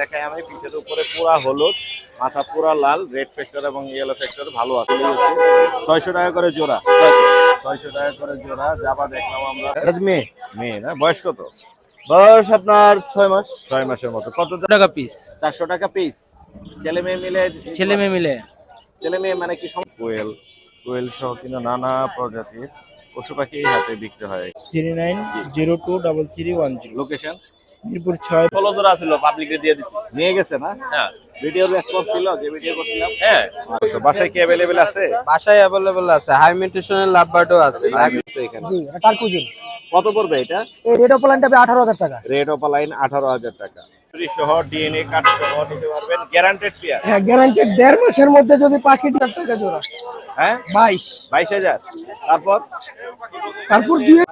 দেখাই আমি পিঠের উপরে পুরা হলুদ মাথা পুরা লাল রেড ফ্যাক্টর এবং ইয়েলো ফ্যাক্টর ভালো আছে। ছয়শো টাকা করে জোড়া। ছয়শো টাকা করে জোড়া যাবা দেখলাম আমরা। মেয়ে। মেয়ে না? বয়স কত? বয়স আপনার ছয় মাস। ছয় মাসের মতো। কত টাকা পিস চারশো টাকা পিস ছেলে মেয়ে মিলে ছেলে মেয়ে মিলে। ছেলে মেয়ে মানে কি সম- কোয়েল। কোয়েল সহ কিন্তু নানা প্রজাতির পশু পাখি হাতে বিক্রি হয়। Three nine zero two double three one zero location Mirpur ছয়। ষোলো জোড়া ছিল পাবলিকে দিয়ে দিচ্ছি নিয়ে গেছে না? হ্যাঁ। ভিডিওর রেসপন্স ছিল যে ভিডিও করছিলাম। হ্যাঁ। আচ্ছা, বাসায় কি অ্যাভেলেবেল আছে? বাসায় অ্যাভেলেবল আছে। হাই মিউটেশনের লাভ বার্ডও আছে। এখানে। জি টার্কুজিন কত পড়বে এটা? এই রেড অপলাইনটা আঠারো হাজার টাকা। রেড অপালাইন আঠারো হাজার টাকা। সহ ডিএনএ কার্ড সহ নিতে পারবেন গ্যারান্টেড পেয়ার হ্যাঁ গ্যারান্টেড দেড় মাসের মধ্যে যদি পাখিটি টাকা জোড়া। হ্যাঁ? বাইশ। বাইশ হাজার। তারপর? তারপর দিয়ে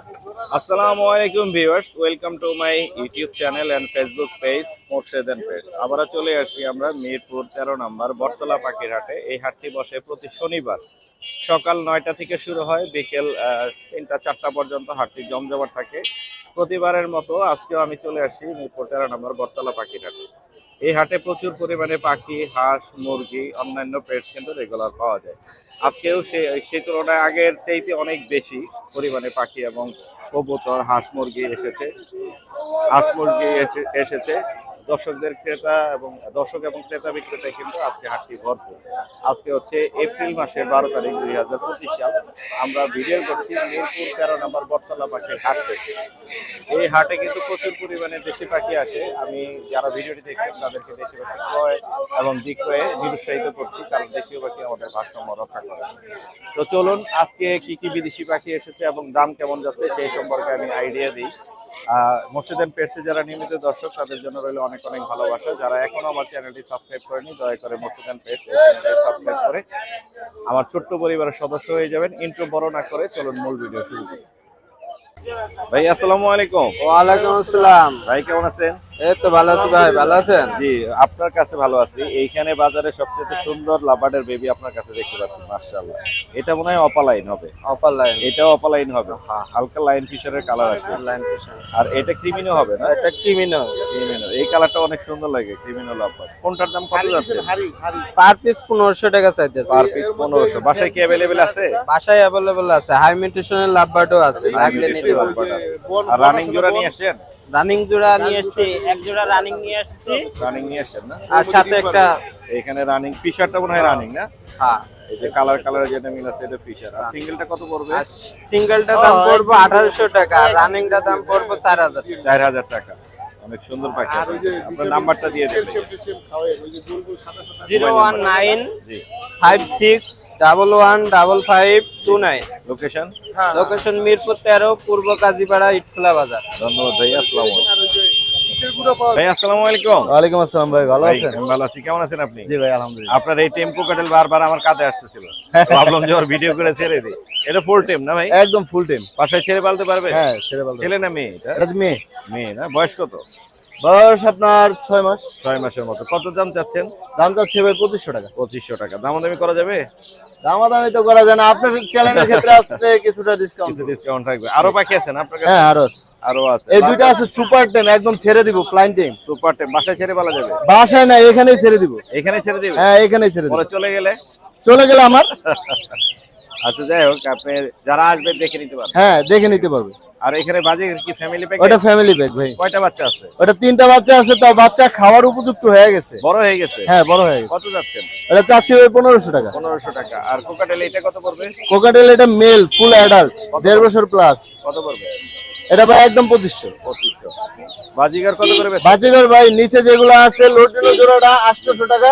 আসসালামু আলাইকুম viewers, welcome to my YouTube channel and Facebook page Morshed and page আবারও চলে আসছি আমরা মিরপুর তেরো নম্বর বটতলা পাখির হাটে। এই হাটটি বসে প্রতি শনিবার সকাল নয়টা থেকে শুরু হয়, বিকেল তিনটা, চারটা পর্যন্ত হাটটি জমজমাট থাকে। প্রতিবারের মতো আজকেও আমি চলে আসছি মিরপুর তেরো নম্বর বটতলা পাখির হাটে। এই হাটে প্রচুর পরিমাণে পাখি, হাঁস, মুরগি, অন্যান্য পেটস কিন্তু রেগুলার পাওয়া যায়। আজকেও সে, সেই তুলনায় আগের চাইতে অনেক বেশি পরিমাণে পাখি এবং কবুতর, হাঁস, মুরগি এসেছে। হাঁস, মুরগি এসে- এসেছে। দর্শকদের ক্রেতা এবং দর্শক এবং ক্রেতা বিক্রেতায় কিন্তু আজকে হাটটি ভরপুর। আজকে হচ্ছে এপ্রিল মাসের বারো তারিখ দুই হাজার পঁচিশ সাল। আমরা ভিডিও করছি মিরপুর তেরো নম্বর বটতলা পাখির হাট থেকে। এই হাটে কিন্তু প্রচুর পরিমাণে দেশি পাখি আসে। আমি যারা ভিডিওটি দেখছেন, তাদেরকে দেশি পাখি ক্রয় এবং বিক্রয়ে নিরুৎসাহিত করছি, কারণ দেশীয় পাখি আমাদের ভারসাম্য রক্ষা করে। তো চলুন, আজকে কি কি বিদেশি পাখি এসেছে এবং দাম কেমন যাচ্ছে সেই সম্পর্কে আমি আইডিয়া দিই। মোর্শেদেন পেটসে যারা নিয়মিত দর্শক, তাদের জন্য রইল অনেক অনেক অনেক ভালোবাসা। যারা এখনও আমার চ্যানেলটি সাবস্ক্রাইব করেনি দয়া করে মোর্শেদেন পেজ সাবস্ক্রাইব করে আমার ছোট্ট পরিবারের সদস্য হয়ে যাবেন। ইন্ট্রো বড় না করে চলুন মূল ভিডিও শুরু করি। ভাই আসসালামু আলাইকুম। ওয়ালাইকুম আসসালাম। ভাই কেমন আছেন? এই তো ভালো আছি ভাই ভালো আছেন? জি আপনার কাছে ভালো আছি। এইখানে বাজারে সবচেয়ে সুন্দর লাভার্ডের বেবি আপনার কাছে দেখতে পাচ্ছি মার্শাল্লাহ এটা মনে হয় অপালাইন হবে। অফার লাইন এটাও অপালাইন হবে। হালকা লাইন ফিশারের কালার আছে লাইন আর এটা ক্রিমিনো হবে না? এটা ক্রিমিনো ক্রিমিনো এই কালারটা অনেক সুন্দর লাগে ক্রিমিনো লাভার কোনটার দাম কত যাচ্ছে? পার পিস পনেরোশো টাকা চাইতেছে। পার পিস পনেরোশো। বাসায় কি অ্যাভেলেবেল আছে? বাসায় অ্যাভেলেবল আছে। হাই মিউটেশনের লাভ বার্ডও আছে। লাগলে নিতে পারবেন আর রানিং জোড়া নিয়ে আসছেন? রানিং জোড়া নিয়ে এসেছি এক জোড়া রানিং নিয়ে আসছি। রানিং নিয়ে আসছেন না? আর সাথে একটা এখানে রানিং ফিশারটা মনে হয় রানিং না? হ্যাঁ। এই যে কালার কালার যেটা মিল আছে এটা ফিশার আর সিঙ্গেলটা কত পড়বে? সিঙ্গেলটা দাম পড়ব আঠারোশো টাকা আর রানিংটা দাম পড়ব চার হাজার চার হাজার টাকা। অনেক সুন্দর পাখি আপনার নাম্বারটা দিয়ে দেবেন। Zero one nine five six double one double five two nine. Location location Mirpur তেরো পূর্ব কাজীপাড়া ইটখোলা বাজার। ধন্যবাদ ভাই আসসালামু আলাইকুম। ভাই আসসালামু আলাইকুম। ওয়ালাইকুম আসসালাম ভাই ভালো আছেন? ভালো আছি। কেমন আছেন আপনি? জি ভাই আলহামদুলিল্লাহ। আপনার এই টেম্পো কাটেল বারবার আমার কাঁধে আসতেছিল। ভাবলাম যে ওর ভিডিও করে ছেড়ে দিই। এটা ফুল টেম না ভাই? একদম ফুল বাসায় ছেড়ে পালতে পারবে? হ্যাঁ ছেড়ে ছেলে না মেয়ে এটা মেয়ে। মেয়ে না? বয়স কত? বয়স আপনার ছয় মাস। ছয় মাসের মতো। কত দাম চাচ্ছেন? দাম চাচ্ছে ভাই পঁচিশশো টাকা। পঁচিশশো টাকা। দামাদামি করা যাবে? দামাদামি তো করা যায় না। আপনার চ্যানেলের ক্ষেত্রে আসলে কিছুটা ডিসকাউন্ট কিছু ডিসকাউন্ট থাকবে। আরও আছেন আপনার কাছে? হ্যাঁ আরও আরও আছে। এই দুইটা আছে সুপার টেম একদম ছেড়ে দিব ফ্লাইং টেম সুপার টেম বাসায় ছেড়ে বলা যাবে? বাসায় না এখানেই ছেড়ে দিব। এখানে ছেড়ে দিবে? হ্যাঁ এখানেই ছেড়ে দিব। পরে চলে গেলে? চলে গেলে আমার। আচ্ছা যাই হোক আপনি যারা আসবে দেখে নিতে পারবেন হ্যাঁ দেখে নিতে পারবে। আর এখানে বাজে কি ফ্যামিলি প্যাক ওটা ফ্যামিলি প্যাক ভাই। কয়টা বাচ্চা আছে? ওটা তিনটা বাচ্চা আছে তাও বাচ্চা খাওয়ার উপযুক্ত হয়ে গেছে। বড় হয়ে গেছে? হ্যাঁ বড় হয়ে গেছে। কত যাচ্ছেন? এটা চাচ্ছি ভাই পনেরোশো টাকা। পনেরোশো টাকা। আর কোকাটেল এটা কত পড়বে? কোকাটেল এটা মেল ফুল অ্যাডাল্ট দেড় বছর প্লাস কত পড়বে? এটা ভাই একদম পঁচিশশো। পঁচিশশো। বাজিগার কত করে বাজিগর ভাই নিচে যেগুলো আছে লোটিনো জোড়াটা আটশোশো টাকা।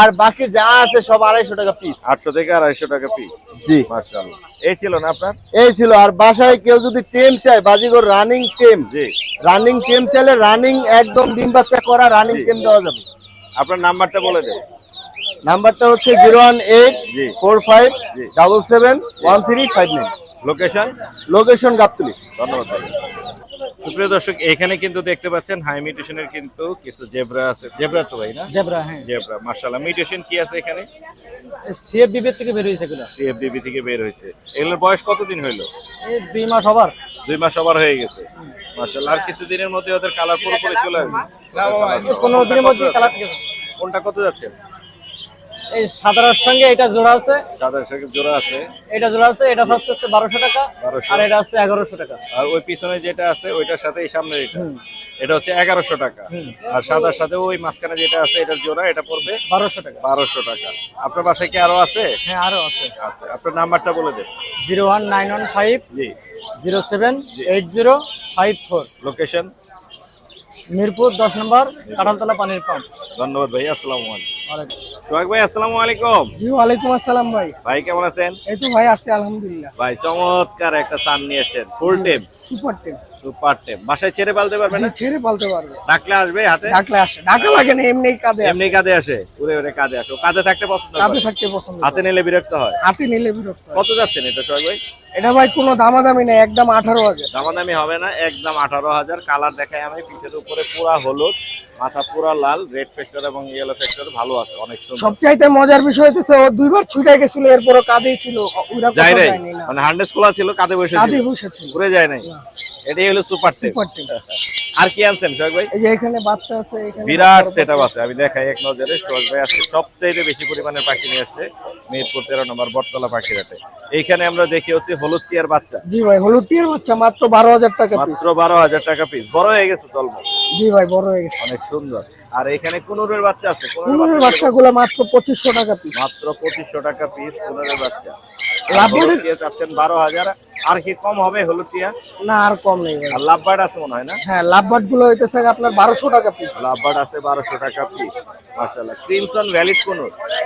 আর বাকি যা আছে সব আড়াইশো টাকা পিস আটশো থেকে আড়াইশো টাকা পিস জি। মার্শাল্লাহ এই ছিল না আপনার? এই ছিল। আর বাসায় কেউ যদি টেম চায় বাজিগর রানিং টেম। জি। রানিং টেম চাইলে রানিং একদম ডিম বাচ্চা করা রানিং টেম দেওয়া যাবে। আপনার নাম্বারটা বলে দেন। নাম্বারটা হচ্ছে zero one eight four five. Double seven one three five nine. Location location Gabtoli. ধন্যবাদ সুপ্রিয় দর্শক এখানে কিন্তু দেখতে পাচ্ছেন হাই মিউটেশনের কিন্তু কিছু জেব্রা আছে। জেব্রা তো ভাই না? জেব্রা হ্যাঁ। জেব্রা মার্শাল্লাহ মিউটেশন কি আছে এখানে? সিএফ বিবের থেকে বের হয়েছে এগুলো। সিএফডিবি থেকে বের হয়েছে। এগুলোর বয়স কতদিন হইল? এই দুই মাস হবার। দুই মাস ওভার হয়ে গেছে। মাশাআল্লাহ। আর কিছুদিনের মধ্যে ওদের কালার পুরো পুরোপুরি চলে আসবে। পনেরো দিনের মধ্যে কালার কোনটা কত যাচ্ছে? এই সাদার সঙ্গে এটা জোড়া আছে। সাদা সাথে জোড়া আছে। এটা জোড়া আছে এটা হচ্ছে হচ্ছে বারোশো টাকা 1200 আর এটা হচ্ছে এগারোশো টাকা। আর ওই পিছনে যেটা আছে ওইটার সাথে এই সামনে এটা এটা হচ্ছে এগারোশো টাকা। আর সাদার সাথে ওই মাঝখানে যেটা আছে এটার জোড়া এটা পড়বে বারোশো টাকা। বারোশো টাকা। আপনার বাসায় কি আরও আছে? হ্যাঁ আরও আছে। আছে। আপনার নাম্বারটা বলে দেন। Zero one nine one five জি। Zero seven eight zero five four. Location? Mirpur দশ নম্বর কাঁঠালতলা পানির পাম্প। ধন্যবাদ ভাই আসসালামু আলাইকুম। সোহাগ ভাই আসসালামু আলাইকুম। জি ওয়ালাইকুম আসসালাম ভাই। ভাই কেমন আছেন? এই তো ভাই আসছে আলহামদুলিল্লাহ। ভাই চমৎকার একটা সান নিয়ে এসেছেন। ফুল টেম সুপার টিম সুপার টেম বাসায় ছেড়ে পালতে পারবেন না? ছেড়ে পালতে পারবে। ডাকলে আসবে হাতে? ডাকলে আসে। ডাকা লাগে না এমনি কাঁদে এমনি কাঁধে আসে? উড়ে উড়ে কাঁধে আসে। ও কাঁধে থাকতে পছন্দ কাঁদে করে? থাকতে পছন্দ হাতে নিলে বিরক্ত হয়? হাতে নিলে বিরক্ত কত যাচ্ছেন এটা সোহাগ ভাই? এটা ভাই কোনো দামাদামি নেই একদম আঠারো হাজার। দামাদামি হবে না একদম আঠারো হাজার। কালার দেখাই আমি পিঠের উপরে পুরা হলুদ মাথা পুরা লাল রেড ফ্যাক্টর এবং ইয়েলো ফ্যাক্টর ভালো আছে অনেক সুন্দর। সবচাইতে মজার বিষয় হচ্ছে ও দুইবার ছুটে গেছিল এরপরও কাঁদেই ছিল ওরা নাই? না। মানে হান্ডেস খোলা ছিল কাঁদে বসে কাঁদে ছিল। ঘুরে যায় নাই। এটাই হলো সুপার টেক সুপার টিম আর কি আনছেন সোহাগ ভাই? এই যে এখানে বাচ্চা আছে এখানে বিরাট সেট আছে আমি দেখাই এক নজরে সোহাগ ভাই আজকে সবচাইতে বেশি পরিমাণের পাখি নিয়ে আসছে মিরপুর তেরো নম্বর বটতলা পাখিরাতে এইখানে আমরা দেখি হচ্ছে হলুদ টিয়ার বাচ্চা। জি ভাই হলুদ টিয়ার বাচ্চা মাত্র বারো হাজার টাকা পিস মাত্র বারো হাজার টাকা পিস বড় হয়ে গেছে তলম জি ভাই বড় হয়ে গেছে। অনেক সুন্দর। আর এখানে কুনুরের বাচ্চা আছে কুনুরের বাচ্চা বাচ্চাগুলো মাত্র পঁচিশশো টাকা পিস মাত্র পঁচিশশো টাকা পিস কুনুরের বাচ্চা। হলুদ চাচ্ছেন বারো হাজার আর কি কম হবে হলুদ টিয়া না আর কম নেই আর লাভবার্ড আছে মনে হয় না? হ্যাঁ লাভবার্ডগুলো হইতেছে আপনার বারোশো টাকা পিস লাভবার্ড আছে বারোশো টাকা পিস মার্শাল্লাহ ক্রিমসন ভ্যালিড কোন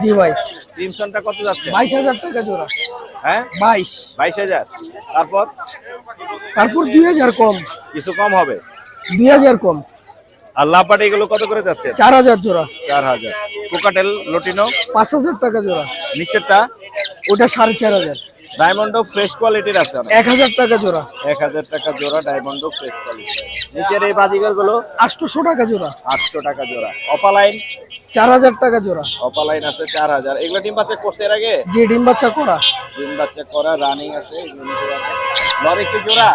জি ভাই। ক্রিমসনটা কত যাচ্ছে? বাইশ হাজার টাকা জোড়া। হ্যাঁ? বাইশ। বাইশ হাজার। তারপর? তারপর দুই হাজার কম। কিছু কম হবে? দুই হাজার কম। আর লাভবার্ড এগুলো কত করে যাচ্ছে? চার হাজার জোড়া। চার হাজার। Cockatiel lutino? পাঁচ হাজার টাকা জোড়া। নিচেরটা? ওটা সাড়ে চার হাজার। ডায়মন্ডো ফ্রেশ কোয়ালিটির আছে অনেক। এক হাজার টাকা জোড়া। এক হাজার টাকা জোড়া ডায়মন্ডও ফ্রেশ কোয়ালিটি নিচের এই বাজিগারগুলো আটশোশো টাকা জোড়া। আটশো টাকা জোড়া। অপালাইন? চার হাজার টাকা জোড়া। অপালাইন আছে চার হাজার। এগুলো ডিম বাচ্চা করছে এর আগে? যে ডিম বাচ্চা করা। ডিম বাচ্চা করা রানিং আছে। লরি কি জোড়া?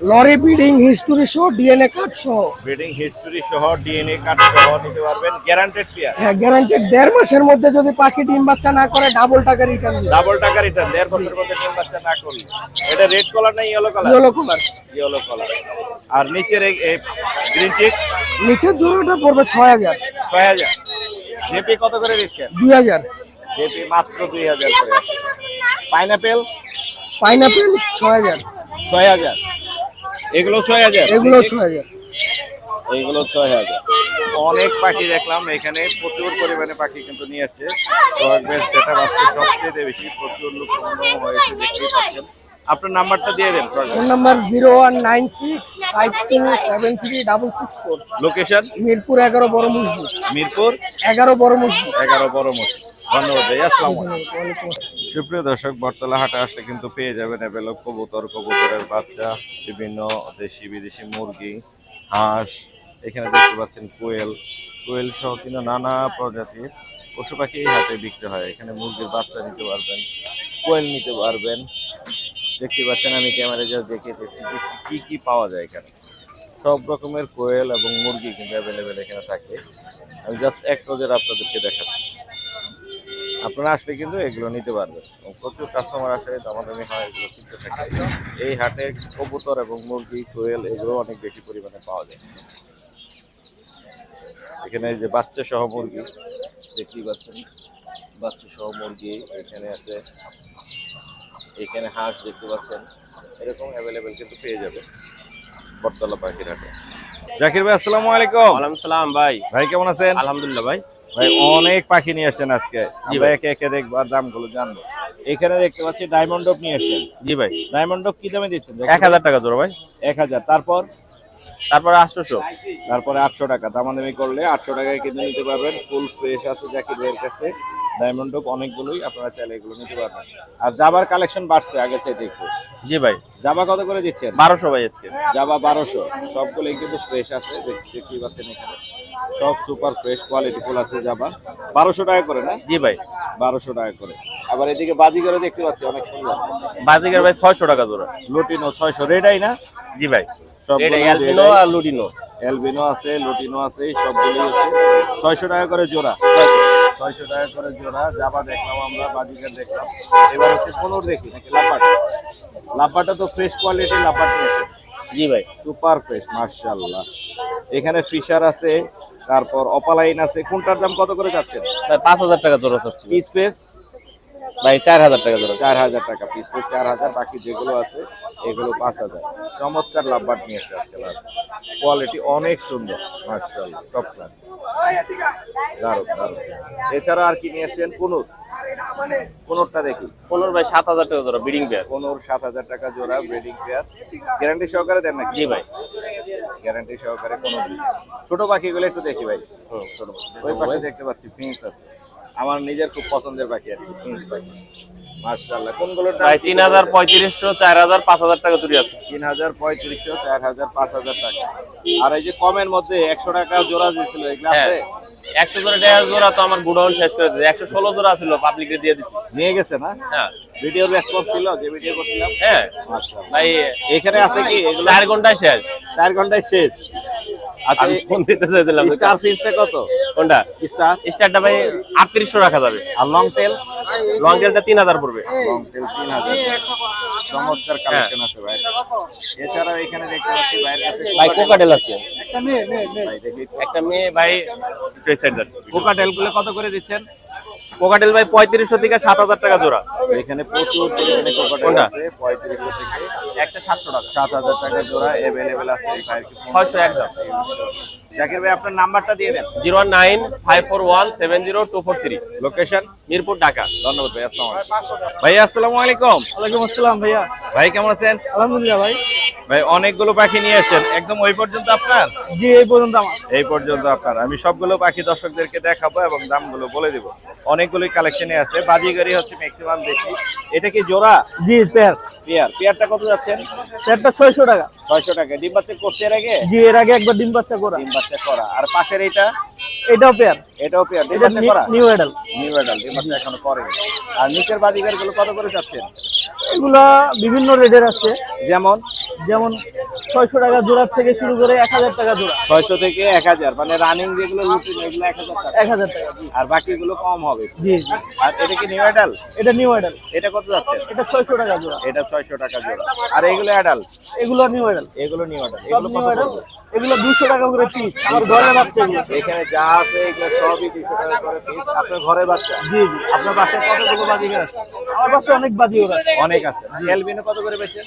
লরি বিডিং হিস্টরি সহ ডিএনএ কার্ড সহ। ব্রিডিং হিস্টরি সহ ডিএনএ কার্ড সহ নিতে পারবেন। Guaranteed pair. হ্যাঁ গ্যারান্টেড দেড় মাসের মধ্যে যদি পাখি ডিম বাচ্চা না করে ডাবল টাকা রিটার্ন ডাবল টাকা রিটার্ন দেড় বছরের মধ্যে ডিম বাচ্চা না করলে। এটা রেড কালার না yellow colour yellow colour yellow colour আর নিচের এই গ্রিন চিক নিচের জোড়াটা পড়বে ছয় হাজার। ছয় হাজার। জেপি কত করে দিচ্ছেন? দুই হাজার। জেপি মাত্র দুই হাজার করে আছে। পাইনাপেল পাইনাপেল ছয় হাজার। ছয় হাজার। এগুলো ছয় হাজার। এগুলো ছয় হাজার। এইগুলো ছয় হাজার। অনেক পাখি দেখলাম এখানে প্রচুর পরিমাণে পাখি কিন্তু নিয়ে আসছে। সেটা আজকে সবচেয়ে বেশি প্রচুর লোক সমাগম হয়েছে দেখতেই পাচ্ছেন। আপনার নাম্বারটা দিয়ে দেন phone number zero one nine six five two seven three double six four. Location? Mirpur এগারো বড় মসজিদ। মিরপুর? এগারো বড় মসজিদ। এগারো বড় মসজিদ। ধন্যবাদ ভাই আসসালামু আলাইকুম। সুপ্রিয় দর্শক বটতলা হাটে আসলে কিন্তু পেয়ে যাবেন অ্যাভেলেবল কবুতর কবুতরের বাচ্চা বিভিন্ন দেশি বিদেশি মুরগি হাঁস এখানে দেখতে পাচ্ছেন কোয়েল। কোয়েল সহ কিন্তু নানা প্রজাতির পশু পাখি এই হাটে বিক্রি হয়। এখানে মুরগির বাচ্চা নিতে পারবেন কোয়েল নিতে পারবেন। দেখতে পাচ্ছেন, আমি ক্যামেরা জাস্ট দেখে দিচ্ছি যে কী কী পাওয়া যায় এখানে। সব রকমের কোয়েল এবং মুরগি কিন্তু অ্যাভেলেবেল এখানে থাকে। আমি জাস্ট এক নজর আপনাদেরকে দেখাচ্ছি। আপনারা আসলে কিন্তু এগুলো নিতে পারবেন। প্রচুর কাস্টমার আসে, দামাদামি হয়, এগুলো কিনতে থাকে। এই হাটে কবুতর এবং মুরগি, কোয়েল এগুলো অনেক বেশি পরিমাণে পাওয়া যায়। এখানে যে বাচ্চা সহ মুরগি, দেখতেই পাচ্ছেন। বাচ্চা সহ মুরগি এখানে আছে। এখানে হাঁস দেখতে পাচ্ছেন এরকম অ্যাভেলেবেল কিন্তু পেয়ে যাবে বটতলা পাখির হাটে। জাকির ভাই আসসালামু আলাইকুম। ওয়ালাইকুম সালাম ভাই। ভাই কেমন আছেন? আলহামদুলিল্লাহ ভাই। ভাই অনেক পাখি নিয়ে আসছেন আজকে। জি ভাই। একে একে দেখবার আর দামগুলো জানব। এখানে দেখতে পাচ্ছি ডায়মন্ড ডক নিয়ে আসছেন। জি ভাই। ডায়মন্ড ডক কি দামে দিচ্ছেন? এক হাজার টাকা জোড়া ভাই। এক হাজার। তারপর? তারপরে আটশোশো। তারপরে আটশো টাকা। দামাদামি করলে আটশো টাকায় কিনে নিতে পারবেন। ফুল ফ্রেশ আছে জাকির ভাইয়ের কাছে। ডায়মন্ড ডপ অনেকগুলোই আপনারা চাইলে এগুলো নিতে পারবেন। আর জাবার কালেকশন বাড়ছে আগের চাইতে একটু। জি ভাই। জাবা কত করে দিচ্ছেন? বারোশো ভাই আজকে। জাবা বারোশো। সবগুলোই কিন্তু ফ্রেশ আছে। দেখ- দেখতেই পাচ্ছেন এখানে। সব সুপার ফ্রেশ কোয়ালিটি ফুল আছে জাবা বারোশো টাকা করে না? জি ভাই। বারোশো টাকা করে। আবার এদিকে বাজি করে দেখতে পাচ্ছি অনেক সুন্দর। বাজিকার ভাই ছয়শো টাকা জোড়া। লুটিনো ছয়শো। রেডাই না? জি ভাই। অ্যালবিনো আর লুডিনো অ্যালবিনো আছে লুটিনো আছে এই হচ্ছে। ছয়শো টাকা করে জোড়া। ছয়শো টাকা করে জোড়া জাবা দেখলাম আমরা বাজিকার দেখলাম। এবার হচ্ছে কোনোর দেখি নাকি লাপাট লাপাটা তো ফ্রেশ কোয়ালিটি লাপাট নিয়েছে জি ভাই। সুপার ফ্রেশ মার্শাল্লাহ এখানে ফিশার আছে তারপর অপালাইন আছে। কোনটার দাম কত করে যাচ্ছেন ভাই পাঁচ হাজার টাকা জোড়া চাচ্ছি। পিস পেস ভাই চার হাজার টাকা জোড়া চার হাজার টাকা পিস পেস চার হাজার বাকি যেগুলো আছে এগুলো পাঁচ হাজার। চমৎকার লাভবাট নিয়ে এসে আজকে কোয়ালিটি অনেক সুন্দর মার্শাল্লাহ টপ ক্লাস দারুণ দারুণ। এছাড়া আর কি নিয়ে এসছেন? কোনুর। কোনুরটা দেখি। পনেরো ভাই সাত হাজার টাকা জোড়া বিডিং পেয়ার কোনুর সাত হাজার টাকা জোড়া ব্রিডিং পেয়ার গ্যারান্টি সহকারে দেন নাকি? জি ভাই। গ্যারান্টি সহকারে কোনো ছোট পাখিগুলো একটু দেখি ভাই। হুম, ছোট ওই পাশে দেখতে পাচ্ছি ফিন্স আছে। আমার নিজের খুব পছন্দের পাখি আর কি ফিন্স পাখি। মার্শাল্লাহ কোনগুলোর দাম ভাই তিন হাজার পঁয়ত্রিশশো চার হাজার পাঁচ হাজার টাকা চুরি আছে। তিন হাজার পঁয়ত্রিশশো চার হাজার পাঁচ হাজার টাকা। আর এই যে কমের মধ্যে একশো টাকা জোড়া দিয়েছিল এগুলো হ্যাঁ। আছে একশো জোড়া দেড় জোড়া তো আমার গুডাউন শেষ করে দিয়েছে। একশো ষোলো জোড়া ছিল পাবলিকে দিয়ে দিচ্ছি নিয়ে গেছে না? হ্যাঁ। ভিডিও রেসপন্স ছিল যে ভিডিও করছিলাম? হ্যাঁ। মার্শাল্লাহ ভাই এখানে আছে কি? এগুলো চার ঘন্টায় শেষ। চার ঘন্টায় শেষ? আচ্ছা ফোন দিতে চাইছিলাম। স্টার ফিন্সটা কত? কোনটা? স্টার? স্টারটা ভাই রাখা যাবে। আর লং টেল লং টেলটা তিন হাজার পড়বে। লং টেল তিন হাজার। চমৎকার কালেকশন আছে ভাই। এছাড়াও এখানে দেখতে পাচ্ছি ভাইয়ের কাছে ভাই কোকাটেল আছে। একটা মেয়ে ভাই কোকাটেলগুলো কত করে দিচ্ছেন? কোকাটেল ভাই পঁয়ত্রিশশো থেকে সাত হাজার টাকা জোড়া। এখানে প্রচুর পরিমাণে কোকাটেল? আছে পঁয়ত্রিশশো থেকে একটা সাতশো টাকা। সাত হাজার টাকা জোড়া অ্যাভেলেবেল আছে ছয়শো এক দাম জাকির ভাই আপনার নাম্বারটা দিয়ে দেন। Zero nine five four one seven zero two four three. Location Mirpur Dhaka. ধন্যবাদ ভাই আসসালামু আলাইকুম। ভাই আসসালামু আলাইকুম। ওয়ালাইকুম আসসালাম ভাইয়া। ভাই কেমন আছেন? আলহামদুলিল্লাহ ভাই। ভাই অনেকগুলো পাখি নিয়ে আসছেন। একদম ওই পর্যন্ত আপনার? জি এই পর্যন্ত আমার। এই পর্যন্ত আপনার। আমি সবগুলো পাখি দর্শকদেরকে দেখাবো এবং দামগুলো বলে দিব। অনেকগুলোই কালেকশনে আছে। বাজিগারি হচ্ছে ম্যাক্সিমাম দেখছি এটা কি জোড়া? জি পেয়ার পেয়ার পেয়ারটা কত যাচ্ছেন? পেয়ারটা ছয়শো টাকা। ছয়শো টাকা। ডিম বাচ্চা করছে এর আগে? জি এর আগে একবার ডিম বাচ্চা করা। ডিম বাচ্চা করা। আর পাশের এইটা? এটাও পেয়ার এটাও পেয়ার বাচ্চা করা? নিউ এডাল নিউ অ্যাডাল ডিম বাচ্চা এখনও করেনি। আর নিচের বাজিগারগুলো কত করে যাচ্ছেন? এগুলা বিভিন্ন রেটের আছে। যেমন? যেমন ছয়শো টাকা জোড়ার থেকে শুরু করে এক হাজার টাকা জোড়া। ছয়শো থেকে এক হাজার মানে রানিং যেগুলো রুটিন এগুলো এক হাজার টাকা। এক হাজার টাকা আর বাকিগুলো কম হবে। জি আর এটা কি নিউ অ্যাডাল এটা নিউ এডাল এটা কত যাচ্ছে? এটা ছয়শো টাকা জোড়া। এটা ছয়শো টাকা জোড়া। আর এগুলো অ্যাডাল এগুলো নিউ এডাল এগুলো নিউ অ্যাডাল এগুলো নিউ পড়বে? এগুলো দুশো টাকা করে পিস আমার ঘরের বাচ্চা এখানে যা আছে এগুলো সবই দুশো টাকা করে পিস আপনার ঘরে বাচ্চা? জি জি। আপনার বাসায় কতগুলো বাজিকার আছে? আমার বাসায় অনেক বাজি আছে। অনেক আছে। এলবিনো কত করে বেচেন?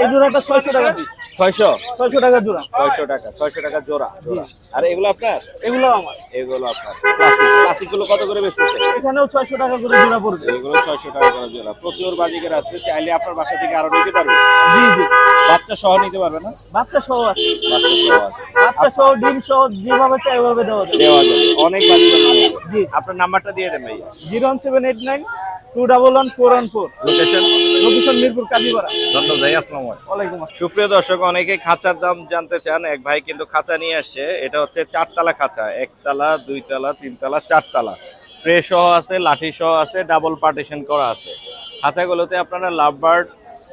এই জোড়াটা ছয়শো টাকা পিস ছয়শো? ছয়শো টাকা জোড়া। ছয়শো টাকা ছয়শো টাকা জোড়া। জোড়া আর এগুলো আপনার? এগুলো আমার। এগুলো আপনার। ক্লাসিক ক্লাসিকগুলো কত করে বেচতেছে? এখানেও ছয়শো টাকা করে জোড়া পড়বে। এগুলো ছয়শো টাকা করে জোড়া। প্রচুর বাজিকার আছে চাইলে আপনার বাসা থেকে আরও নিতে পারবে। জি জি। বাচ্চা সহ নিতে পারবে না? বাচ্চা সহ আছে। বাচ্চা সহ আছে। বাচ্চা সহ ডিম সহ যেভাবে চাই ওভাবে দেওয়া যাবে। দেওয়া যাবে। অনেক বাজিকার জি। আপনার নাম্বারটা দিয়ে দেন ভাইয়া। Zero one seven eight nine two double one four one four. Location location Mirpur Kazipara ধন্যবাদ ভাই আসসালামু আলাইকুম। সুপ্রিয় দর্শক অনেকে খাঁচার দাম জানতে চান, এক ভাই কিন্তু খাঁচা নিয়ে আসছে। এটা হচ্ছে চারতলা খাঁচা, একতলা, দুইতলা, তিনতলা, চারতলা। ট্রে সহ আছে, লাঠি সহ আছে, ডাবল পার্টিশন করা আছে। খাঁচাগুলোতে আপনারা লাভ বার্ড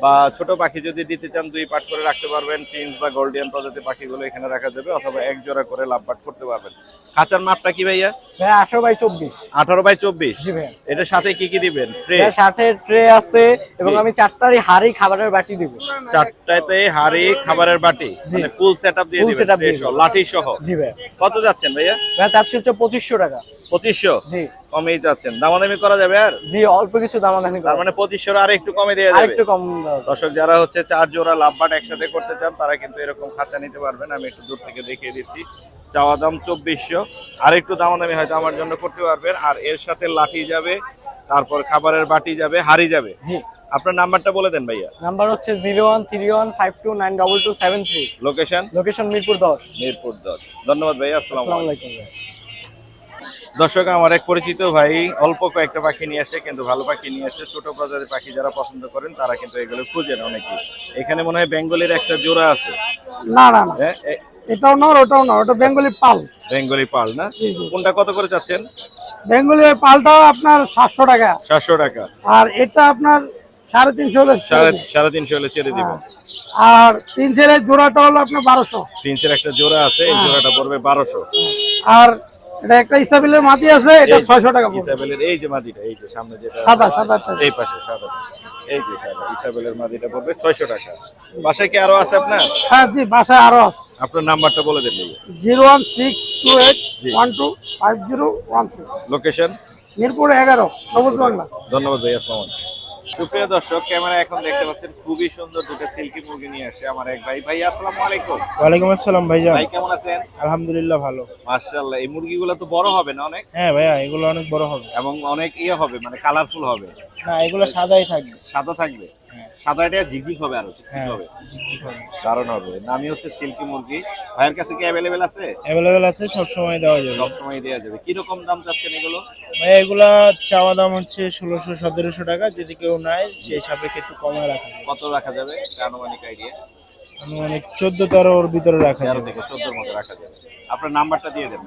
বা ছোট পাখি যদি দিতে চান দুই পাট করে রাখতে পারবেন। ফিন্স বা গোল্ডিয়ান প্রজাতির পাখিগুলো এখানে রাখা যাবে অথবা এক জোড়া করে লাভ বার্ড করতে পারবেন। খাঁচার মাপটা কি ভাইয়া? ভাই আঠারো বাই চব্বিশ। আঠারো বাই চব্বিশ। এটার সাথে কি কি দিবেন? ট্রে সাথে ট্রে আছে এবং আমি চারটারই হাড়ি খাবারের বাটি দিব। চারটাতে হাড়ি খাবারের বাটি। মানে ফুল সেটআপ দিয়ে দিবেন দিয়ে সহ, লাঠি সহ। জি ভাই কত যাচ্ছেন ভাইয়া? ভাই চাচ্ছি হচ্ছে পঁচিশশো টাকা। পঁচিশশো? জি। কমেই যাচ্ছেন। দামাদামি করা যাবে আর? জি অল্প কিছু দামাদামি তার মানে পঁচিশশো আর একটু কমে দেওয়া যাবে। আরেকটু কম দর্শক যারা হচ্ছে চার জোড়া লাভবাট একসাথে করতে চান তারা কিন্তু এরকম খাঁচা নিতে পারবেন। আমি একটু দূর থেকে দেখিয়ে দিচ্ছি। চাওয়া দাম চব্বিশশো। আর একটু দামাদামি হয়তো আমার জন্য করতে পারবেন। আর এর সাথে লাঠি যাবে তারপর খাবারের বাটি যাবে হাড়ি যাবে। জি। আপনার নাম্বারটা বলে দেন ভাইয়া। নাম্বার হচ্ছে zero one three one five two nine double two seven three. Location location Mirpur দশ। মিরপুর দশ। ধন্যবাদ ভাইয়া আসসালাম আলাইকুম। ভাই দর্শক আমার এক পরিচিত ভাই অল্প কয়েকটা পাখি নিয়ে আসে কিন্তু ভালো পাখি নিয়ে আসে। ছোট প্রজাতির পাখি যারা পছন্দ করেন তারা কিন্তু এগুলো খুঁজেন অনেকেই এখানে মনে হয় বেঙ্গলির একটা জোড়া আছে। না না হ্যাঁ এটাও নর ওটাও নর। ওটা বেঙ্গলি পাল। বেঙ্গলি পাল না। কোনটা কত করে চাচ্ছেন? বেঙ্গলি পালটা আপনার সাতশো টাকা। সাতশো টাকা। আর এটা আপনার সাড়ে তিনশো হলে সাড়ে তিনশো হলে ছেড়ে দিব। আর তিন ছেলের জোড়াটা হলো আপনার বারোশো। ফিন্সের একটা জোড়া আছে এই জোড়াটা পড়বে বারোশো। আর এটা একটা ইসাবিলের মাটি আছে এটা ছয়শো টাকা ইসাবেলের এই যে মাদিটা এই যে সামনে যেটা সাদা, সাদা এই পাশে সাদা। এই যে সাদা ইসাবেলের মাদিটা পড়বে ছয়শো টাকা। বাসায় কি আরও আছে আপনার? হ্যাঁ জি বাসায় আরও আছে। আপনার নাম্বারটা বলে দেন ভাইয়া। Zero one six two eight one two five zero one six. Location Mirpur এগারো সবুজ বাংলা। ধন্যবাদ ভাই আসসালাম আলাইকুম। সুপ্রিয় দর্শক ক্যামেরা এখন দেখতে পাচ্ছেন খুবই সুন্দর দুটো সিল্কি মুরগি নিয়ে আসে আমার এক ভাই। ভাই আসসালামু আলাইকুম। ওয়ালাইকুম আসসালাম ভাইজান। ভাই কেমন আছেন? আলহামদুলিল্লাহ ভালো। মাশাআল্লাহ এই মুরগিগুলো তো বড় হবে না অনেক? হ্যাঁ ভাইয়া এগুলো অনেক বড় হবে। এবং অনেক ইয়ে হবে মানে কালারফুল হবে। না এগুলো সাদাই থাকবে। সাদা থাকবে। সাদা এটা ঝিকঝিক হবে আরও ঝিকঝিক হ্যাঁ হবে। ঝিকঝিক হবে। কারণ হবে। নামই হচ্ছে সিল্কি মুরগি। ভাইয়ের কাছে কি অ্যাভেলেবেল আছে? অ্যাভেলেবেল আছে সব সময় দেওয়া যাবে। সবসময় দেওয়া যাবে। কীরকম দাম চাচ্ছেন এগুলো? ভাইয়া এগুলা চাওয়া দাম হচ্ছে ষোলোশো সতেরোশো টাকা। যদি কেউ নেয় সেই সাপেক্ষে একটু কমায় রাখা কত রাখা যাবে? আনুমানিক আইডিয়া অনেক চোদ্দ তেরোর ভিতরে রাখা যাবে। থেকে চোদ্দোর মতো রাখা যাবে। আপনার নাম্বারটা দিয়ে দেন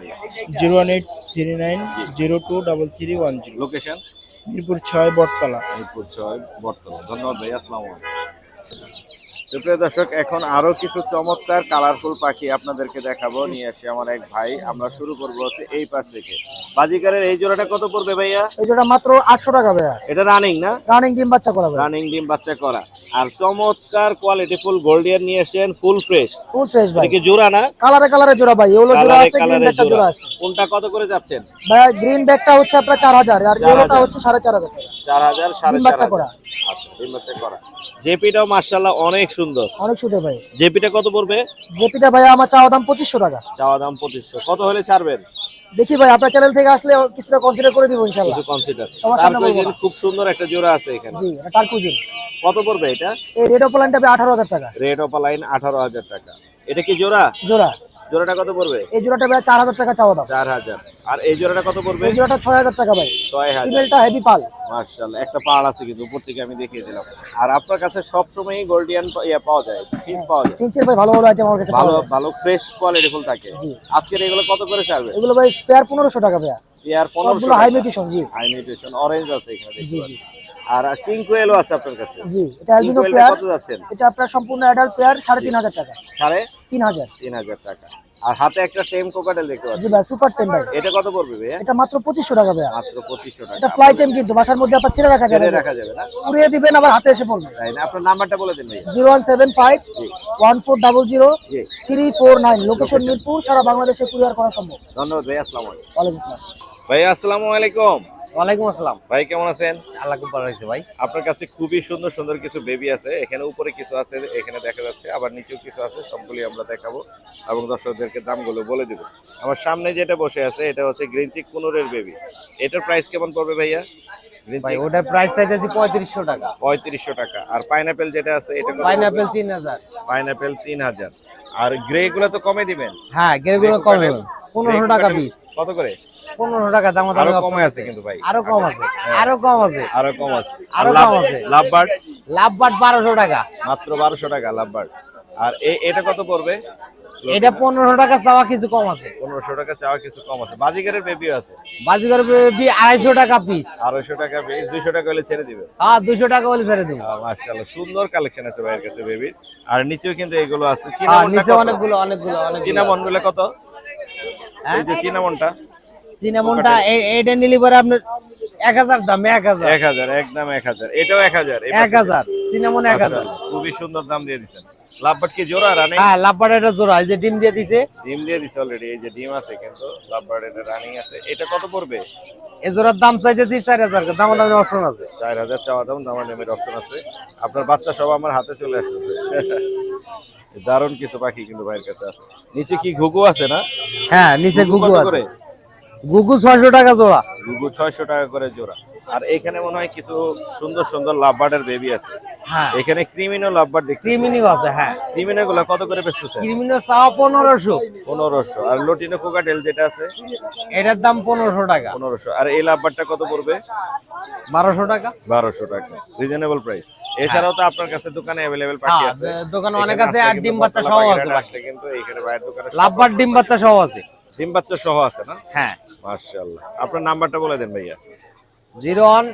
ওয়ান জিরো লোকেশন মিরপুর ছয় বটতলা। মিরপুর ছয় বটতলা। ধন্যবাদ ভাই আসসালামু সুপ্রিয় দর্শক এখন আরও কিছু চমৎকার কালারফুল পাখি আপনাদেরকে দেখাবো নিয়ে আসি আমার এক ভাই। আমরা শুরু করব হচ্ছে এই পাশ থেকে। বাজিকারের এই জোড়াটা কত পড়বে ভাইয়া? এই জোড়া মাত্র আটশো টাকা ভাইয়া। এটা রানিং না? রানিং ডিম বাচ্চা করা রানিং ডিম বাচ্চা করা। আর চমৎকার কোয়ালিটি ফুল গোল্ডিয়ান নিয়ে এসেছেন ফুল ফ্রেশ ফুল ফ্রেশ ভাই। কি জোড়া না? কালারে কালারে জোড়া ভাই। এগুলো জোড়া আছে গ্রিন ব্যাগটা জোড়া আছে। কোনটা কত করে যাচ্ছেন? ভাইয়া গ্রিন ব্যাগটা হচ্ছে আপনার চার হাজার আর ইয়েলোটা 4,000 হচ্ছে সাড়ে চার হাজার টাকা। চার হাজার সাড়ে ডিম চার বাচ্চা হাজার। করা। আচ্ছা ডিম বাচ্চা করা। জেপিটাও মার্শাল্লাহ অনেক সুন্দর। অনেক সুন্দর ভাই। জেপিটা কত পড়বে? জেপিটা ভাইয়া আমার চাওয়া দাম পঁচিশশো টাকা। চাওয়া দাম পঁচিশশো। কত হলে ছাড়বেন? দেখি ভাই আপনার চ্যানেল থেকে আসলে কিছুটা কনসিডার করে দিব ইনশাআল্লাহ। কিছু কনসিডার সবার তারপরে বলব যে না। খুব সুন্দর একটা জোড়া আছে এখানে। জি এটা টার্কুজিন কত পড়বে এটা? এই রেড অপলাইনটা আঠারো হাজার টাকা। রেড অপালাইন আঠারো হাজার টাকা। এটা কি জোড়া? জোড়া। জোড়াটা কত পড়বে? এই জোড়াটা ভাই চার হাজার টাকা চাওয়া দাম চার হাজার আর এই জোড়াটা কত পড়বে? এই জোড়াটা ছয় হাজার টাকা ভাই। ছয় হাজার ফিমেলটা হেভি পাল। মার্শাল একটা পাড় আছে কিন্তু উপর থেকে আমি দেখিয়ে দিলাম। আর আপনার কাছে সব সময়ই গোল্ডিয়ান ইয়া পাওয়া যায় ফিস পাওয়া যায়। ফিঞ্চের ভাই ভালো ভালো আইটেম আমার কাছে ভালো ভালো ফ্রেশ কোয়ালিটি ফুল থাকে। জি। আজকের এগুলো কত করে ছাড়বে? এগুলো ভাই স্পেয়ার পনেরোশো টাকা ভাইয়া। ইয়ার পনেরোশো সবগুলো হাই মিউটেশন জি। হাই অরেঞ্জ আছে এখানে জি, পাচ্ছি। আর কিং কোয়েলও আছে আপনার কাছে। জি এটা অ্যালবিনো পেয়ার কত যাচ্ছেন? এটা আপনার সম্পূর্ণ অ্যাডাল্ট পেয়ার সাড়ে তিন হাজার টাকা। সাড়ে তিন হাজার তিন হাজার টাকা। আর হাতে একটা টেম কোকাটেল দেখতে পাচ্ছি জি ভাই সুপার টেন ভাই। এটা কত পড়বে ভাইয়া? এটা মাত্র পঁচিশশো টাকা ভাইয়া। মাত্র পঁচিশশো টাকা। এটা ফ্লাই টাইম কিন্তু বাসার মধ্যে আপনার ছেড়ে রাখা যাবে ছেড়ে রাখা যাবে না। উড়িয়ে দিবেন আবার হাতে এসে পড়বে। তাই না? আপনার নাম্বারটা বলে দিন ভাইয়া। Zero one seven five one four double zero three four nine. Location Mirpur সারা বাংলাদেশে কুরিয়ার করা সম্ভব। ধন্যবাদ ভাই আসসালামু আলাইকুম। ওয়ালাইকুম আসসালাম। ভাই আসসালামু আলাইকুম। ওয়ালাইকুম আসসালাম। ভাই কেমন আছেন? আল্লাহ খুব ভালো হয়েছে ভাই। আপনার কাছে খুবই সুন্দর সুন্দর কিছু বেবি আছে। এখানে উপরে কিছু আছে এখানে দেখা যাচ্ছে। আবার নিচেও কিছু আছে সবগুলি আমরা দেখাবো এবং দর্শকদেরকে দামগুলো বলে দেবো। আমার সামনে যেটা বসে আছে এটা হচ্ছে গ্রিন চিক কুনুরের বেবি এটার প্রাইস কেমন পড়বে ভাইয়া? ভাই ওটার প্রাইস চাইতেছি পঁয়ত্রিশশো টাকা। পঁয়ত্রিশশো টাকা। আর পাইনাপেল যেটা আছে এটা পাইনাপেল তিন হাজার। পাইনাপেল তিন হাজার। আর গ্রে গুলো তো কমে দিবেন? হ্যাঁ গেরগুলো কম পনেরোশো টাকা পিস কত করে? পনেরোশো টাকা দাম আরও কমে আছে কিন্তু ভাই। আরও কম আছে আরও কম আছে। আরও কম আছে। আরও কম আছে। লাভবার্ড? লাভ বাট বারোশো টাকা। মাত্র বারোশো টাকা লাভবার্ড। আর এটা কত পড়বে? এটা পনেরোশো টাকা চাওয়া কিছু কম আছে। পনেরোশো টাকা চাওয়া কিছু কম আছে। বাজিগারের বেবিও আছে? বাজিগর বেবি আড়াইশো টাকা পিস আড়াইশো টাকা বেশ দুইশো টাকা হলে ছেড়ে দিবে। হ্যাঁ দুশো টাকা হলে ছেড়ে দেবো। মার্শাল্লাহ সুন্দর কালেকশন আছে ভাইয়ের কাছে বেবির আর নিচেও কিন্তু এগুলো আছে। হ্যাঁ চিনামনটা নিচে? অনেকগুলো অনেকগুলো অনেক চিনামনগুলো কত? হ্যাঁ? এই যে চিনামনটা সিনেমনটা এইটা নিলে পরে আপনার এক হাজার দাম এক হাজার। এক হাজার একদম এক হাজার। এটাও এক হাজার এক হাজার সিনেমন এক হাজার। খুবই সুন্দর দাম দিয়ে দিচ্ছেন। লাভবাট কি জোড়া রানিং হ্যাঁ লাভবাট এটা জোড়া এই যে ডিম দিয়ে দিছে। ডিম দিয়ে দিছে অলরেডি এই যে ডিম আছে কিন্তু লাভবাট এটা রানিং আছে। এটা কত পড়বে? এ জোড়ার দাম চাইতেছি চার হাজার দাম দামের অপশন আছে। চার হাজার চাওয়া দাম দামার অপশন আছে। আপনার বাচ্চা সব আমার হাতে চলে আসতেছে। দারুণ কিছু পাখি কিন্তু ভাইয়ের কাছে আছে। নিচে কি ঘুঘু আছে না? হ্যাঁ নিচে ঘুঘু আছে। গুগু ছয়শো টাকা জোড়া। ঘুঘু ছয়শো টাকা করে জোড়া। আর এখানে মনে হয় কিছু সুন্দর সুন্দর লাভবার্ডের বেবি আছে। হ্যাঁ। এখানে ক্রিমিনো লাভবার্ড দেখতে ক্রিমিনিও আছে হ্যাঁ। ক্রিমিনো গুলো কত করে ক্রিমিনিও চাওয়া পনেরোশো। পনেরোশো। আর লোটিনো কোকাটেল যেটা আছে? এটার দাম পনেরোশো টাকা। পনেরোশো। আর এই লাভবারটা কত পড়বে? বারোশো টাকা। বারোশো টাকা। রিজনেবল প্রাইস এছাড়াও তো আপনার কাছে দোকানে অ্যাভেলেবেল পাখি হ্যাঁ, আছে। দোকানে অনেক আছে আর ডিম বাচ্চা সহ আছে আসলে কিন্তু এইখানে ভাইয়ের দোকানে সব লাভবার ডিম বাচ্চা সহ আছে। ডিম বাচ্চা সহ আছে না? হ্যাঁ। মাশাআল্লাহ। আপনার নাম্বারটা বলে দেন ভাইয়া। Zero one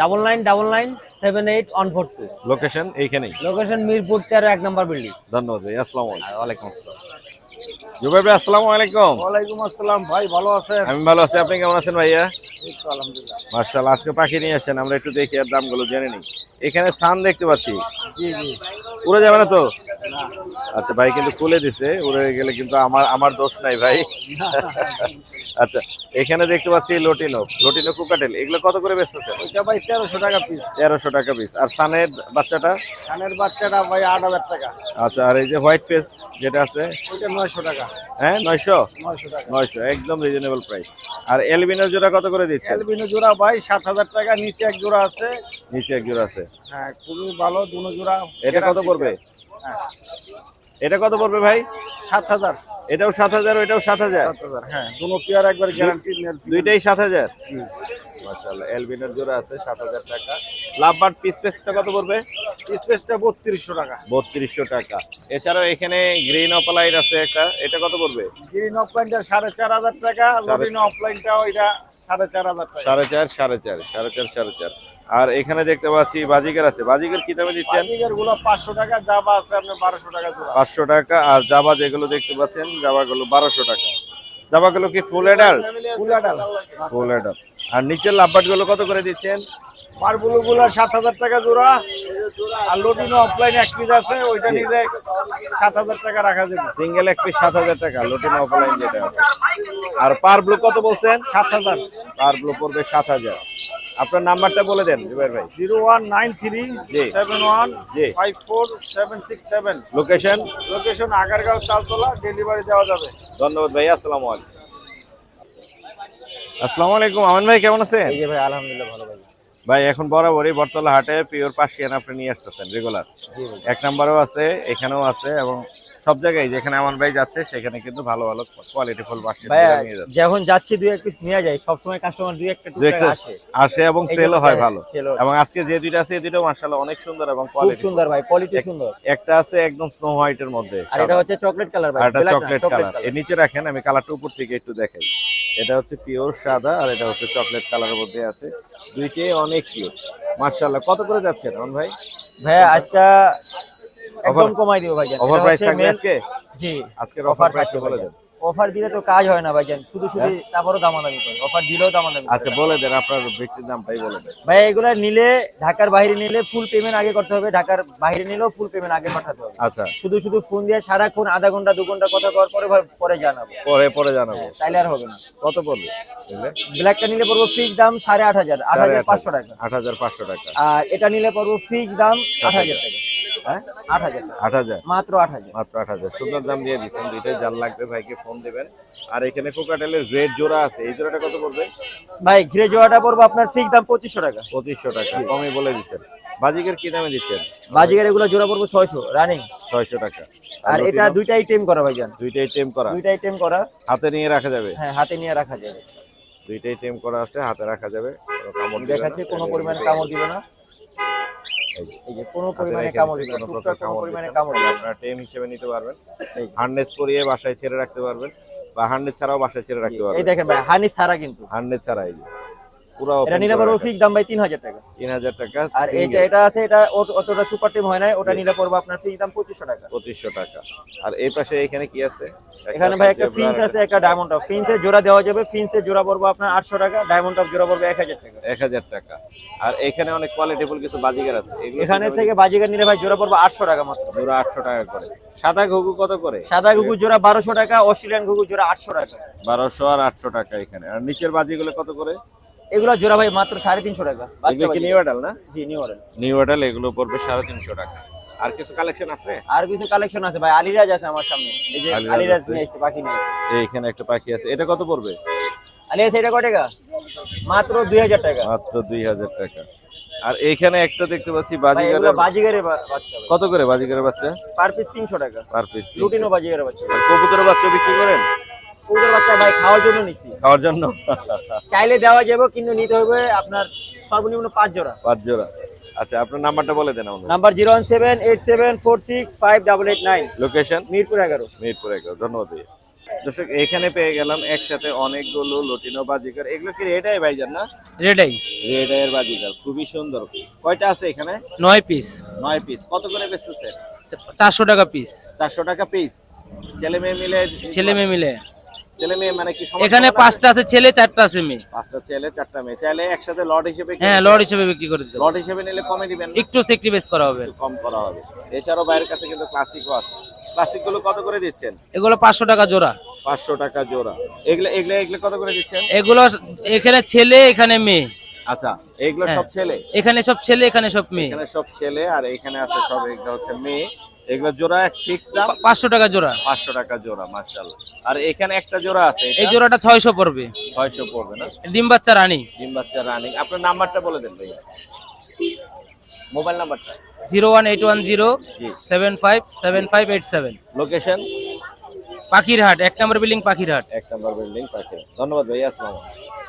double nine double nine seven eight one four two. Location এইখানেই। লোকেশন মিরপুর তেরো এক নম্বর বিল্ডিং ধন্যবাদ ভাই আসসালামু আলাইকুম। ওয়ালাইকুম আসসালাম। জুবাই ভাই আসসালামু আলাইকুম। ওয়ালাইকুম আসসালাম ভাই ভালো আছেন? আমি ভালো আছি আপনি কেমন আছেন ভাইয়া? আলহামদুলিল্লাহ। মার্শাল আজকে পাখি নিয়ে আসেন আমরা একটু দেখি আর দামগুলো জেনে নিই। এখানে সান দেখতে পাচ্ছি। জি জি। উড়ে যাবে না তো? আচ্ছা ভাই কিন্তু খুলে দিছে উড়ে গেলে কিন্তু আমার আমার দোষ নাই ভাই। আচ্ছা এখানে দেখতে পাচ্ছি লটিনো লটিনো কুকাটেল এগুলো কত করে বেচতেছে ওইটা ভাই তেরোশো টাকা পিস তেরোশো টাকা পিস আর সানের বাচ্চাটা? কানের বাচ্চাটা ভাই আট হাজার টাকা। আচ্ছা আর এই যে হোয়াইট ফেস যেটা আছে? ওইটা নয়শো টাকা। হ্যাঁ নয়শো? নয়শো টাকা। নয়শো একদম রিজনেবল প্রাইস আর এলবিনোর জোড়া কত করে দিচ্ছে অ্যালবিনো জোড়া ভাই সাত হাজার টাকা নিচে এক জোড়া আছে। নিচে এক জোড়া আছে। হ্যাঁ খুবই ভালো দুনো জোড়া। এটা কত পড়বে? হ্যাঁ এটা কত পড়বে ভাই? সাত হাজার। এটাও সাত হাজার ওইটাও সাত হাজার? হ্যাঁ। দুনো পেয়ার একবার গ্যারান্টি দুইটাই সাত হাজার? মাশাআল্লাহ এলবিনোর জোড়া আছে সাত হাজার টাকা। লাভবার্ড পিস পেসটা কত পড়বে? স্পেসটা বত্রিশশো টাকা। বত্রিশশো টাকা। এছাড়াও এখানে গ্রিন অপালাইট আছে একটা এটা কত পড়বে? গ্রিন অফলাইনটা সাড়ে চার হাজার টাকা লবিন অফলাইনটা ওইটা সাড়ে চার হাজার টাকা। সাড়ে চার সাড়ে চার সাড়ে চার সাড়ে চার। আর এখানে দেখতে পাচ্ছি বাজিকার আছে। বাজিকার কি দামে দিচ্ছেন? পাঁচশো টাকা জাবা আছে টাকা জোড়া। পাঁচশো টাকা আর জাবা যেগুলো দেখতে পাচ্ছেন জাবাগুলো বারোশো টাকা। জাবাগুলো কি ফুল এডাল ফুল এডাল আর নিচের লাভবার্ডগুলো কত করে দিচ্ছেন? টাকা জোড়া। আর লটিনো অফলাইন এক পিস আছে ওইটা নিলে টাকা রাখা যাবে। সিঙ্গেল এক পিস সাত হাজার টাকা লটিন অফলাইন যেটা আছে। আর পার ব্লু কত বলছেন? সাত হাজার। পার ব্লু পড়বে সাত হাজার। আপনার নাম্বারটা বলে দেন জুবাইর ভাই। জিরো ওয়ান নাইন থ্রি জি। সেভেন ওয়ান জি। Five four seven six seven location location Agargaon Chaltala delivery দেওয়া যাবে। ধন্যবাদ ভাই আসসালামু আলাইকুম। আসসালামু আলাইকুম আমান ভাই কেমন আছেন? এই যে ভাই আলহামদুলিল্লাহ ভালো ভাই। ভাই এখন বরাবরই বটতলা হাটে পিওর পার্সিয়ান আপনি নিয়ে আসতেছেন রেগুলার এক নাম্বারও আছে এখানেও আছে এবং সব জায়গায় যেখানে আমার ভাই যাচ্ছে সেখানে কিন্তু ভালো ভালো কোয়ালিটি ফুল ভাইয়া নিয়ে যাচ্ছে। যখন যাচ্ছি দুই এক পিস নিয়ে যায় সবসময় কাস্টমার দুই একটা আসে। আসে এবং সেলও হয় হ্যাঁ, ভালো। এবং আজকে যে দুইটা আছে এই দুটো মার্শাল্লাহ অনেক সুন্দর এবং কোয়ালিটি সুন্দর ভাই কোয়ালিটি সুন্দর। একটা আছে একদম স্নো হোয়াইট এর মধ্যে আর এটা হচ্ছে চকলেট কালার ভাই এটা চকলেট কালার। এর নিচে রাখেন আমি কালারটা উপর থেকে একটু দেখাই। এটা হচ্ছে পিওর সাদা আর এটা হচ্ছে চকলেট কালারের মধ্যে আছে। দুইটাই অনেক কিউট মার্শাল্লাহ কত করে যাচ্ছেন রন ভাই? ভাইয়া আজকে একদম কমাই দিব ভাই অফার প্রাইস থাকবে আজকে? জি আজকের অফার অফার প্রাইসটা বলে দেন। অফার দিলে তো কাজ হয় না ভাইজান। শুধু শুধু তারপরও দামাদামি করে। অফার দিলেও দামাদামি আচ্ছা বলে দেন আপনার ব্যক্তির দামটাই বলে দেন। ভাই এগুলা নিলে ঢাকার বাইরে নিলে ফুল পেমেন্ট আগে করতে হবে। ঢাকার বাইরে নিলেও ফুল পেমেন্ট আগে পাঠাতে হবে। আচ্ছা। শুধু শুধু ফোন দিয়ে সারাক্ষণ আধা ঘণ্টা দু ঘণ্টা কথা করার পরে পরে জানাব। পরে পরে জানাব। তাইলে আর হবে না। কত পড়বে? ব্ল্যাকটা নিলে পড়ব ফিক্স দাম সাড়ে আট হাজার। আট হাজার পাঁচশো টাকা। আট হাজার পাঁচশো টাকা। আর এটা নিলে পড়ব ফিক্স দাম আট হাজার টাকা। হ্যাঁ? আট হাজার আট হাজার। মাত্র আট হাজার। মাত্র আট হাজার। সুন্দর দাম দিয়ে দিচ্ছেন। দুইটাই জাল লাগবে ভাইকে ফোন দিবেন। আর এখানে কোকাটেলের রেড জোড়া আছে। এই জোড়াটা কত পড়বে? ভাই ঘিরে জোড়াটা পড়ব আপনার ফিক্স দাম পঁচিশশো টাকা। পঁচিশশো টাকা কমে বলে দিচ্ছেন। বাজিকের কি দামে দিচ্ছেন? বাজিগার এগুলো জোড়া পড়ব ছয়শো রানিং ছয়শো টাকা। আর এটা লটিনো? দুইটাই টেম করা ভাইজান। দুইটাই টেম করা। দুইটাই টেম করা। হাতে নিয়ে রাখা যাবে? হ্যাঁ হাতে নিয়ে রাখা যাবে। দুইটাই টেম করা আছে হাতে রাখা যাবে। কোনো কামড় দেখাচ্ছে কোনো পরিমাণে কামড় দিবে না। এই যে, কোনো হাতে পরিমাণে রেখে কামড় দিবে না টুকটাক কোনো পরিমাণে কামড় দিবে আপনারা টেম হিসেবে নিতে পারবেন এই। পরিয়ে বাসায় ছেড়ে রাখতে পারবেন বা হান্ডেজ ছাড়াও বাসায় ছেড়ে রাখতে এই পারবেন। দেখেন ভাই হানি ছাড়া কিন্তু। হান্ডেজ ছাড়া এই যে। পুরো এটা নিলে ফিক্স দাম ভাই তিন হাজার টাকা। তিন হাজার টাকা আর এই যে এটা আছে এটা অতটা সুপার টিম হয় না ওটা আপনার ফিক্স দাম টাকা। টাকা। আর এই পাশে এখানে কি আছে? এখানে ভাই একটা ফিন্স আছে একটা ডায়মন্ড অফ জোড়া দেওয়া যাবে জোড়া পড়ব আপনার আটশো টাকা ডায়মন্ড অফ জোড়া পড়বে টাকা। এক হাজার টাকা। আর এখানে অনেক কোয়ালিটিফুল কিছু আছে। এখানে থেকে নিলে ভাই জোড়া পড়ব টাকা মাত্র। জোড়া আটশো টাকা করে। সাদা ঘুঘু কত করে? সাদা ঘুঘু জোড়া বারোশো টাকা অস্ট্রেলিয়ান ঘুঘু জোড়া আটশো টাকা। বারোশো আর আটশো টাকা এখানে। আর নিচের বাজিগুলো কত করে? এগুলো জোড়া ভাই মাত্র সাড়ে তিনশো টাকা। বাচ্চা কি নিউ আডাল না? জি নিউ মডেল নিউ আডাল এগুলো পড়বে সাড়ে তিনশো টাকা। আর কিছু কালেকশন আছে? আর কিছু কালেকশন আছে ভাই। আলিরাজ আছে আমার সামনে। এই যে আলিরাজ আছে। নিয়ে পাখি নিয়ে এসেছে। এই একটা পাখি আছে। এটা কত পড়বে? আলিরাজ এটা কয় টাকা? মাত্র দুই হাজার টাকা। মাত্র দুই হাজার টাকা। আর এইখানে একটা দেখতে পাচ্ছি বাজিগারের বাজিগারের বাচ্চা কত করে বাজিগারের বাচ্চা? পার পিস তিনশো টাকা। পার পিস লুটিনো বাজিগারের বাচ্চা। কবুতরের বাচ্চা বিক্রি করেন? ওদের বাচ্চা ভাই খাওয়ার জন্য নিছি। খাওয়ার জন্য? চাইলে দেওয়া যাবে কিন্তু নিতে হবে। আপনার সর্বনিম্ন পাঁচ জোড়া। পাঁচ জোড়া। আচ্ছা আপনার নাম্বারটা বলে দেন আমাদের number zero one seven eight seven four six five double eight nine. Location Mirpur এগারো। মিরপুর এগারো। ধন্যবাদ ভাইয়া। দর্শক এখানে পেয়ে গেলাম একসাথে অনেকগুলো লটিনো বাজিকার। এগুলো কি এটাই ভাইজান না? রেড আই রেড এর বাজিকার। খুবই সুন্দর। কয়টা আছে এখানে? নয় পিস নয় পিস কত করে বেচতেছে? চারশো টাকা পিস চারশো টাকা পিস ছেলে মেয়ে মিলে ছেলে মেয়ে মিলে। ছেলে মেয়ে মানে কি এখানে পাঁচটা আছে? ছেলে চারটা আছে মেয়ে। পাঁচটা ছেলে চারটা মেয়ে। চাইলে একসাথে লট হিসেবে হ্যাঁ লর্ড হিসেবে বিক্রি করে দিতে লট হিসেবে নিলে কমে দিবেন? একটু সেক্রিফাইস করা হবে। কম করা হবে। এছাড়াও বাইরের কাছে কিন্তু ক্লাসিকও আছে। ক্লাসিকগুলো কত করে দিচ্ছেন? এগুলো পাঁচশো টাকা জোড়া। পাঁচশো টাকা জোড়া। এগুলো এগুলো এগুলো কত করে দিচ্ছেন? এগুলো এখানে ছেলে এখানে মেয়ে। আচ্ছা এগুলো হ্যাঁ। সব ছেলে? এখানে সব ছেলে এখানে সব মেয়ে। এখানে সব ছেলে আর এখানে আছে সব এগুলো হচ্ছে মেয়ে। এগুলো জোড়া ফিক্স দাম? পা- পাঁচশো টাকা জোড়া। পাঁচশো টাকা জোড়া মার্শাল্লাহ আর এখানে একটা জোড়া আছে এই জোড়াটা ছয়শো পড়বে। ছয়শো পড়বে না? ডিম বাচ্চা রানী। ডিম বাচ্চা রানিং। আপনার নাম্বারটা বলে দেন ভাইয়া। মোবাইল নাম্বারটা? Zero one eight one zero জি। Seven five seven five eight seven. Location? Pakhirhat এক নম্বর বিল্ডিং পাখিরহাট। এক নম্বর বিল্ডিং পাখি ধন্যবাদ ভাইয়া আসসালামু আলাইকুম।